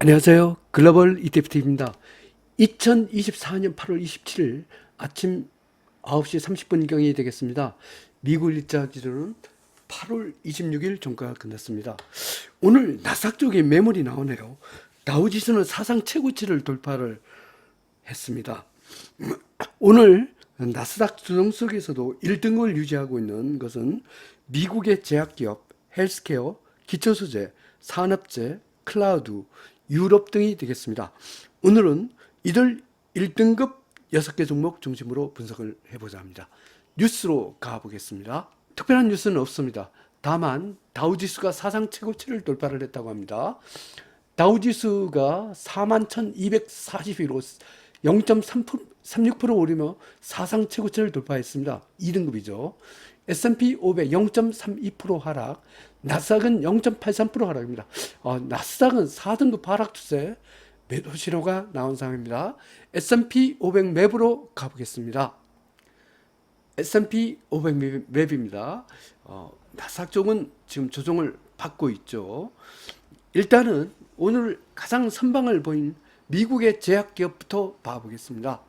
안녕하세요. 글로벌 ETF입니다. 2024년 8월 27일 아침 9시 30분경이 되겠습니다. 미국 일자 기준은 8월 26일 종가가 끝났습니다. 오늘 나스닥 쪽에 매물이 나오네요. 다우지수는 사상 최고치를 돌파를 했습니다. 오늘 나스닥 주성 속에서도 1등을 유지하고 있는 것은 미국의 제약기업, 헬스케어, 기초소재, 산업재, 클라우드, 유럽 등이 되겠습니다. 오늘은 이들 1등급 6개 종목 중심으로 분석을 해보자 합니다. 뉴스로 가보겠습니다. 특별한 뉴스는 없습니다. 다만 다우지수가 사상 최고치를 돌파를 했다고 합니다. 다우지수가 41,242로 0.36% 오르며 사상 최고치를 돌파했습니다. 2등급이죠. S&P 500 0.32% 하락, 나스닥은 0.83% 하락입니다. 어, 나스닥은 4등급 하락 추세 매도 신호가 나온 상황입니다. S&P 500 맵으로 가보겠습니다. S&P 500 맵입니다. 어, 나스닥 쪽은 지금 조정을 받고 있죠. 일단은 오늘 가장 선방을 보인 미국의 제약기업부터 봐보겠습니다.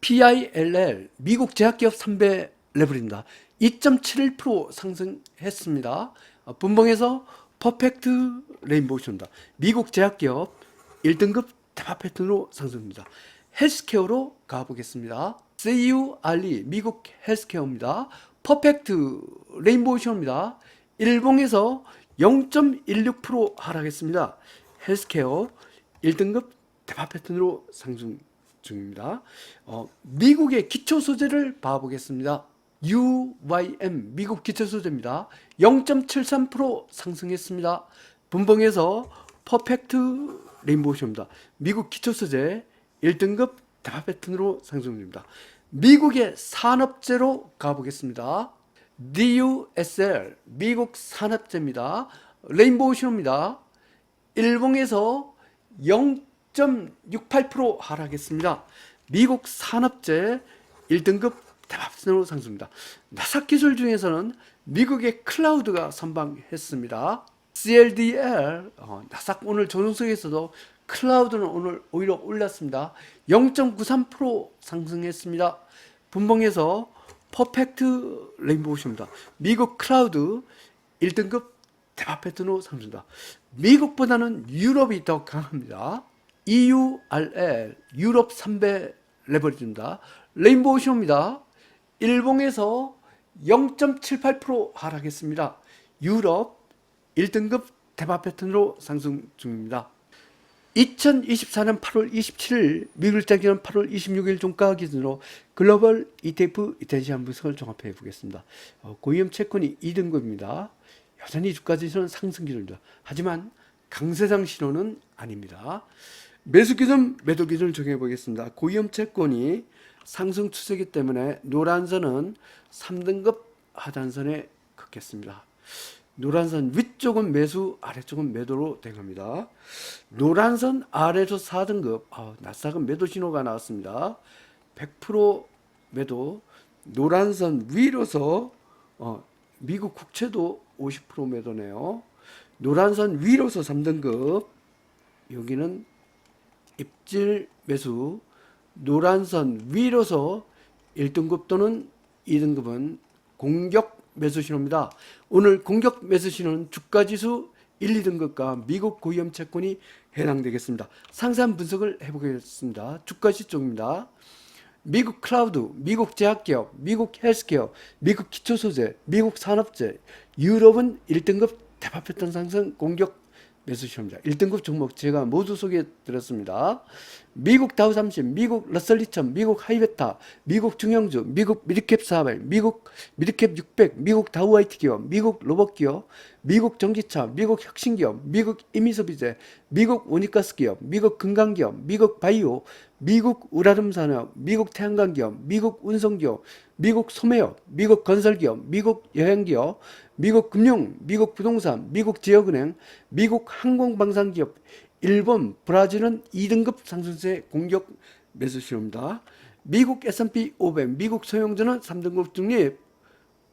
PILL 미국 제약기업 3배 레벨입니다. 2.71% 상승했습니다. 어, 분봉에서 퍼펙트 레인보우입니다. 미국 제약기업 1등급 대파 패턴으로 상승입니다. 헬스케어로 가보겠습니다. CURE 미국 헬스케어입니다. 퍼펙트 레인보우 쇼입니다. 일봉에서 0.16% 하락했습니다. 헬스케어 1등급 대파 패턴으로 상승 중입니다. 어, 미국의 기초 소재를 봐보겠습니다. UYM 미국 기초 소재입니다. 0.73% 상승했습니다. 분봉에서 퍼펙트 레인보우쇼입니다. 미국 기초 소재 1등급 대파 패턴으로 상승됩니다. 미국의 산업재로 가보겠습니다. DUSL 미국 산업재입니다. 레인보우쇼입니다. 일봉에서 0.68% 하락했습니다. 미국 산업재 1등급 대박선으로 상승입니다. 나삭 기술 중에서는 미국의 클라우드가 선방했습니다. CLDL 어, 나삭 오늘 조정석에서도 클라우드는 오늘 오히려 올랐습니다. 0.93% 상승했습니다. 분봉에서 퍼펙트 레인보우쇼입니다. 미국 클라우드 1등급 대박 패턴으로 상승합니다. 미국보다는 유럽이 더 강합니다. EURL 유럽 3배 레버리지입니다. 레인보우 쇼입니다. 일봉에서 0.78% 하락했습니다. 유럽 1등급 대박 패턴으로 상승 중입니다. 2024년 8월 27일 미국일자 기준 8월 26일 종가 기준으로 글로벌 ETF 이텐시한 분석을 종합해 보겠습니다. 어, 고위험 채권이 2등급입니다. 여전히 주가 지수는 상승 기준입니다. 하지만 강세장 신호는 아닙니다. 매수 기준, 매도 기준을 정해 보겠습니다. 고위험 채권이 상승 추세이기 때문에 노란선은 3등급 하단선에 긋겠습니다. 노란선 위쪽은 매수, 아래쪽은 매도로 된 겁니다. 노란선 아래에서 4등급, 아, 나스닥은 매도 신호가 나왔습니다. 100% 매도, 노란선 위로서 어, 미국 국채도 50% 매도네요. 노란선 위로서 3등급, 여기는 입질 매수, 노란선 위로서 1등급 또는 2등급은 공격 매수 신호입니다. 오늘 공격 매수 신호는 주가 지수 1, 2등급과 미국 고위험 채권이 해당되겠습니다. 상세한 분석을 해보겠습니다. 주가 시쪽입니다. 미국 클라우드, 미국 제약기업, 미국 헬스케어, 미국 기초소재, 미국 산업재, 유럽은 1등급 대파 패턴 상승 공격 매수 시험입니다. 1등급 종목 제가 모두 소개해 드렸습니다. 미국 다우 30, 미국 러셀 2000, 미국 하이베타, 미국 중형주, 미국 미드캡 400, 미국 미드캡 600, 미국 다우 IT 기업, 미국 로봇 기업, 미국 전기차, 미국 혁신 기업, 미국 이미소비재, 미국 오니가스 기업, 미국 금강 기업, 미국 바이오, 미국 우라름 산업, 미국 태양광 기업, 미국 운송 기업, 미국 소매업, 미국 건설 기업, 미국 여행 기업, 미국 금융, 미국 부동산, 미국 지역은행, 미국 항공방산 기업, 일본, 브라질은 2등급 상승세 공격 매수 신호입니다. 미국 S&P 500, 미국 소형주는 3등급 중립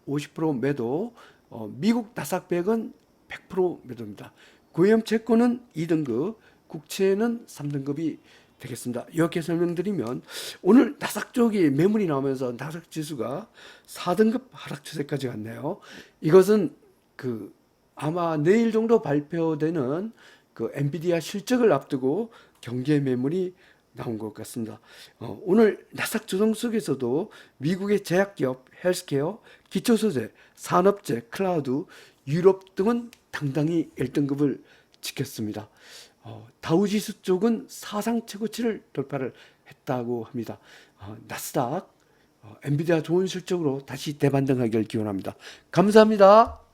50% 매도, 어, 미국 나삭백은 100% 매도입니다. 고위험 채권은 2등급, 국채는 3등급이 되겠습니다. 이렇게 설명드리면 오늘 나삭 쪽이 매물이 나오면서 나삭 지수가 4등급 하락 추세까지 갔네요. 이것은 그 아마 내일 정도 발표되는 그 엔비디아 실적을 앞두고 경제 매물이 나온 것 같습니다. 어, 오늘 나삭 조정 속에서도 미국의 제약기업, 헬스케어, 기초소재, 산업재, 클라우드, 유럽 등은 당당히 1등급을 지켰습니다. 어, 다우지수 쪽은 사상 최고치를 돌파를 했다고 합니다. 어, 나스닥, 어, 엔비디아 좋은 실적으로 다시 대반등하기를 기원합니다. 감사합니다.